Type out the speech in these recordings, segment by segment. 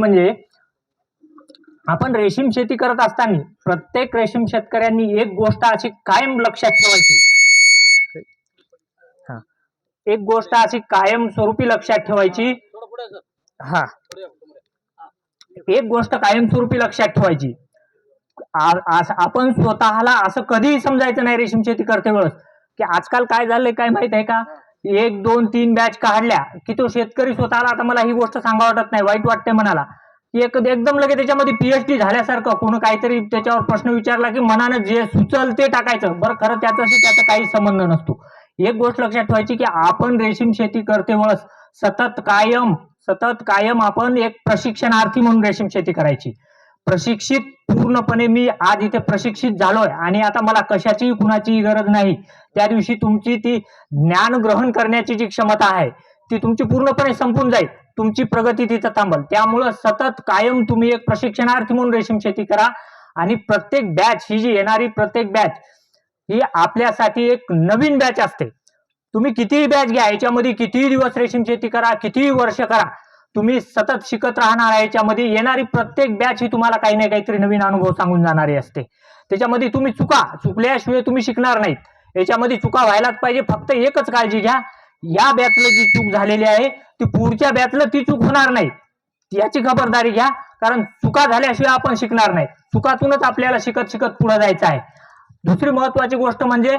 म्हणजे आपण रेशीम शेती करत असताना प्रत्येक रेशीम शेतकऱ्यांनी एक गोष्ट अशी कायम लक्षात ठेवायची. हा. एक गोष्ट अशी कायम स्वरूपी लक्षात ठेवायची. हा. एक गोष्ट कायमस्वरूपी लक्षात ठेवायची. आपण स्वतःला असं कधीही समजायचं नाही रेशीम शेती करते वेळेस. की आजकाल काय झालंय काय माहीत आहे का? एक दोन तीन बॅच काढल्या की तो शेतकरी स्वतःला आता मला ही गोष्ट सांगा वाटत नाही वाईट वाटते मनाला. की एक एकदम लगे त्याच्यामध्ये पीएचडी झाल्यासारखं कोण काहीतरी त्याच्यावर प्रश्न विचारला की मनानं जे सुचल ते टाकायचं. बरं खरं त्याच्याशी त्याचा काही संबंध नसतो. एक गोष्ट लक्षात ठेवायची की आपण रेशीम शेती करते वेळेस सतत कायम सतत कायम आपण एक प्रशिक्षणार्थी म्हणून रेशीम शेती करायची. प्रशिक्षित पूर्णपणे मी आज इथे प्रशिक्षित झालोय. आणि आता मला कशाचीही कुणाचीही गरज नाही. त्या दिवशी तुमची ती ज्ञान ग्रहण करण्याची जी क्षमता आहे ती तुमची पूर्णपणे संपून जाईल. तुमची प्रगती तिथं थांबल. त्यामुळं सतत कायम तुम्ही एक प्रशिक्षणार्थी म्हणून रेशीम शेती करा. आणि प्रत्येक बॅच ही जी येणारी प्रत्येक बॅच ही आपल्यासाठी एक नवीन बॅच असते. तुम्ही कितीही बॅच घ्या याच्यामध्ये कितीही दिवस रेशीम शेती करा कितीही वर्ष करा तुम्ही सतत शिकत राहणार आहे. याच्यामध्ये येणारी प्रत्येक बॅच ही तुम्हाला काही ना काहीतरी नवीन अनुभव सांगून जाणारी असते. त्याच्यामध्ये तुम्ही चुका चुकल्याशिवाय तुम्ही शिकणार नाहीत. याच्यामध्ये चुका व्हायलाच पाहिजे. फक्त एकच काळजी घ्या. या बॅचला जी चूक झालेली आहे ती पुढच्या बॅचला ती चूक होणार नाही. याची खबरदारी घ्या. कारण चुका झाल्याशिवाय आपण शिकणार नाही. चुकातूनच आपल्याला शिकत शिकत पुढे जायचं आहे. दुसरी महत्वाची गोष्ट म्हणजे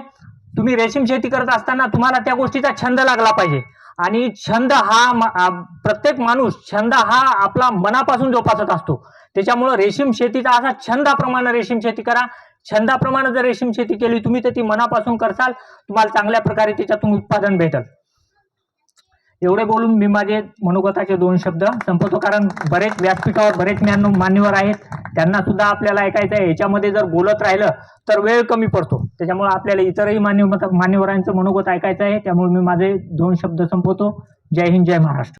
तुम्ही रेशीम शेती करत असताना तुम्हाला त्या गोष्टीचा छंद लागला पाहिजे. आणि छंद हा प्रत्येक माणूस छंद हा आपला मनापासून जोपासत असतो. त्याच्यामुळं रेशीम शेतीचा असा छंदाप्रमाणे रेशीम शेती करा. छंदाप्रमाणे जर रेशीम शेती केली तुम्ही तर ती मनापासून करसाल तुम्हाला चांगल्या प्रकारे त्याच्यातून उत्पादन भेटल. एवढे बोलून मी माझे मनोगताचे दोन शब्द संपवतो कारण बरेच व्यासपीठावर बरेच ज्ञान मान्यवर आहेत. त्यांना सुद्धा आपल्याला ऐकायचं आहे याच्यामध्ये जर बोलत राहिलं तर वेळ कमी पडतो. त्याच्यामुळे आपल्याला इतरही मान्य मान्यवरांचं मनोगत ऐकायचं आहे. त्यामुळे मी माझे दोन शब्द संपवतो. जय हिंद जय महाराष्ट्र.